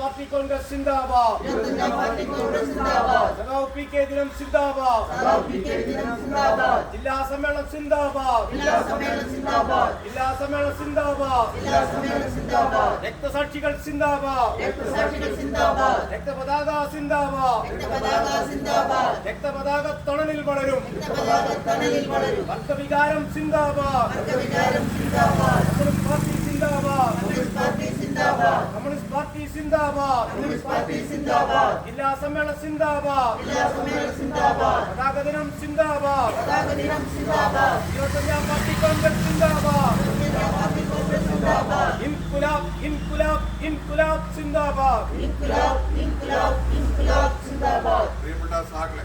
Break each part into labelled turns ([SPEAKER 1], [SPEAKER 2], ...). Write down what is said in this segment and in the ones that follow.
[SPEAKER 1] Party congress സിന്ദാബാദ്. സഖാവ് P K ദിനം സിന്ദാബാദ്. ജില്ലാ സമ്മേളനം സിന്ദാബാദ്. ജില്ലാ സമ്മേളനം സിന്ദാബാദ്. രക്തസാക്ഷികൾ സിന്ദാബാദ്. രക്തപതാക സിന്ദാബാദ്. രക്തപതാക തണലിൽ വളരും. ഭക്തവികാരം സിന്ദാബാദ്. സിന്ദാബാദ്. കമ്മ്യൂണിസ്റ്റ് പാർട്ടി സിന്ദാബാദ്. ജില്ലാ സമ്മേളനം സിന്ദാബാദ്. പതാക ദിനം സിന്ദാബാദ്. ഇരുപത്തഞ്ചാം പാർട്ടി കോൺഗ്രസ് സിന്ദാബാദ്. ഇൻകുലാബ് ഇൻകുലാബ് ഇൻകുലാബ് സിന്ദാബാദ്.
[SPEAKER 2] പ്രിയപ്പെട്ട സഹാക്കളെ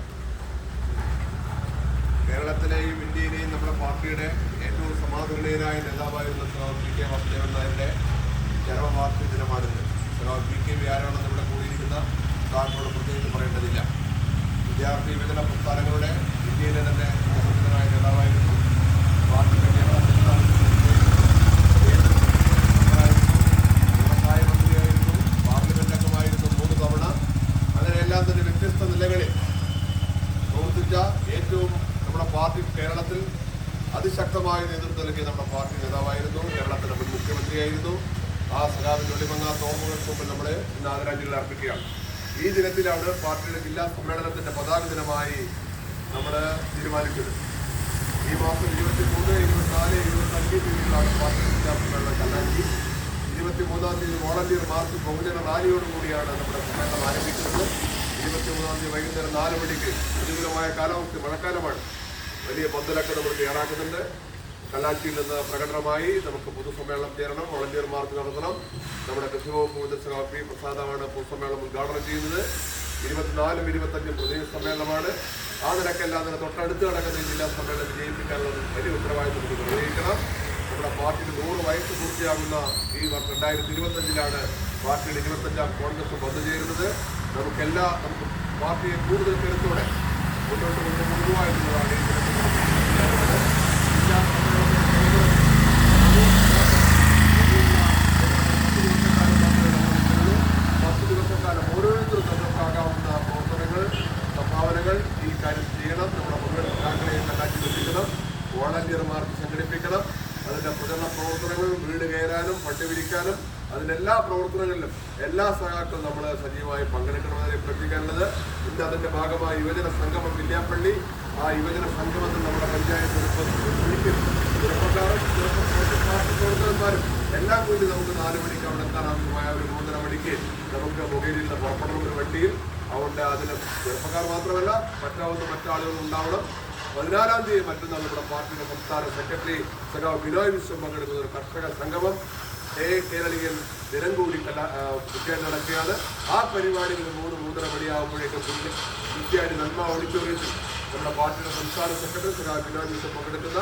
[SPEAKER 2] കേരളത്തിലെയും ഇന്ത്യയിലെയും നമ്മുടെ പാർട്ടിയുടെ ഏറ്റവും സമാധാനീയനായ നേതാവായിരുന്ന സ്വാമി കെ വാസുദേവൻ നായരുടെ ജന്മവാർഷിക ദിനമാണിന്ന് സഖാവ് പി കെ വ്യാരാണെന്ന് ഇവിടെ കൂടിയിരിക്കുന്ന സാറിനോട് പ്രത്യേകിച്ച് പറയേണ്ടതില്ല. വിദ്യാർത്ഥി വികസന പ്രസ്ഥാനങ്ങളുടെ ഇന്ത്യയിലെ തന്നെ പ്രസിദ്ധനായ നേതാവായിരുന്നു. കേരള വ്യവസായ മൂന്ന് തവണ. അങ്ങനെയെല്ലാം തന്നെ വ്യത്യസ്ത നിലകളിൽ പ്രവർത്തിച്ച ഏറ്റവും നമ്മുടെ പാർട്ടി കേരളത്തിൽ അതിശക്തമായ നേതൃത്വം നൽകിയ നമ്മുടെ പാർട്ടി നേതാവായിരുന്നു. കേരളത്തിലെ മുൻ മുഖ്യമന്ത്രിയായിരുന്നു. ആ സഖാവിന്റെ വന്ന ഓർമ്മകൾക്ക് മുമ്പിൽ നമ്മൾ ഇന്ന് ആദരാഞ്ജലികൾ അർപ്പിക്കുകയാണ്. ഈ അവിടെ പാർട്ടിയുടെ ജില്ലാ സമ്മേളനത്തിന്റെ പതാക ദിനമായി നമ്മൾ തീരുമാനിച്ചത് ഈ മാസം ഇരുപത്തി മൂന്ന് ഇരുപത്തിനാല് ഇരുപത്തി അഞ്ച് തീയതികളാണ് പാർട്ടി ജില്ലാ സമ്മേളനം കല്ലാഞ്ചി ഇരുപത്തി മൂന്നാം തീയതി വോളണ്ടിയർ മാർച്ച് ബഹുജന റാലിയോടുകൂടിയാണ് നമ്മുടെ സമ്മേളനം ആരംഭിക്കുന്നത്. ഇരുപത്തി മൂന്നാം തീയതി വൈകുന്നേരം നാല് മണിക്ക് പ്രതികൂലമായ കാലാവസ്ഥ മഴക്കാലമാണ്. വലിയ പന്തലൊക്കെ നമ്മൾ തയ്യാറാക്കുന്നുണ്ട് കല്ലാച്ചിയിൽ നിന്ന് പ്രകടനമായി നമുക്ക് പൊതുസമ്മേളനം ചേരണം വളണ്ടിയർമാർക്ക് നടത്തണം. നമ്മുടെ കൃഷി വകുപ്പ് മന്ത്രി സഖാവ് പി. പ്രസാദാണ് പൊതുസമ്മേളനം ഉദ്ഘാടനം ചെയ്യുന്നത്. ഇരുപത്തിനാലും ഇരുപത്തഞ്ചും പ്രതിനിധി സമ്മേളനമാണ്. ആ നിലക്കെല്ലാം തന്നെ തൊട്ടടുത്ത് നടക്കുന്ന ജില്ലാ സമ്മേളനം വിജയിപ്പിക്കാനുള്ള വലിയ ഉത്തരവാദിത്വം നമുക്ക് നിർവഹിക്കണം. നമ്മുടെ പാർട്ടിക്ക് നൂറ് വയസ്സ് പൂർത്തിയാകുന്ന ഈ വർഷം രണ്ടായിരത്തി ഇരുപത്തഞ്ചിലാണ് പാർട്ടിയുടെ ഇരുപത്തഞ്ചാം കോൺഗ്രസ് വന്നു ചേരുന്നത്. നമുക്കെല്ലാ നമുക്ക് പാർട്ടിയെ കൂടുതൽ കരുത്തോടെ സംഘടിപ്പിക്കണം. അതിന്റെ പ്രചരണ പ്രവർത്തനങ്ങളും വീട് കയറാനും പട്ടി വിരിക്കാനും അതിലെല്ലാ പ്രവർത്തനങ്ങളിലും എല്ലാ സഹാക്കളും നമ്മൾ സജീവമായി പങ്കെടുക്കണമെന്ന് പ്രവർത്തിക്കാനുള്ളത് ഇന്ന് അതിന്റെ ഭാഗമായി യുവജന സംഗമം വില്യാപ്പള്ളി ആ യുവജന സംഗമത്തിൽ നമ്മുടെ പഞ്ചായത്ത് ചെറുപ്പക്കാരും എല്ലാം കൂടി നമുക്ക് നാല് മണിക്ക് അവിടെ എത്താൻ ആവശ്യമായ ഒരു മൂന്നര മണിക്ക് നമുക്ക് മൊബൈലിൽ പുറപ്പെടുന്ന ഒരു വണ്ടിയിൽ. അതുകൊണ്ട് അതിന് ചെറുപ്പക്കാർ മാത്രമല്ല മറ്റാവുന്ന മറ്റാളുകൾ ഉണ്ടാവണം. പതിനാലാം തീയതി മറ്റന്നാൾ നമ്മുടെ പാർട്ടിയുടെ സംസ്ഥാന സെക്രട്ടറി സഖാവ് ബിനോയ് വിശ്വം പങ്കെടുക്കുന്ന ഒരു കർഷക സംഗമം. ഏ കേരളീയൻ ദിനം കൂടി കല നടക്കുകയാണ്. ആ പരിപാടികൾ മൂന്ന് മൂന്നര മണിയാകുമ്പോഴേക്കും വിദ്യാർത്ഥി നന്മ ഓഡിറ്റോറിയത്തിൽ നമ്മുടെ പാർട്ടിയുടെ സംസ്ഥാന സെക്രട്ടറി സഖാവ് ബിനോയ് വിശ്വം പങ്കെടുക്കുന്ന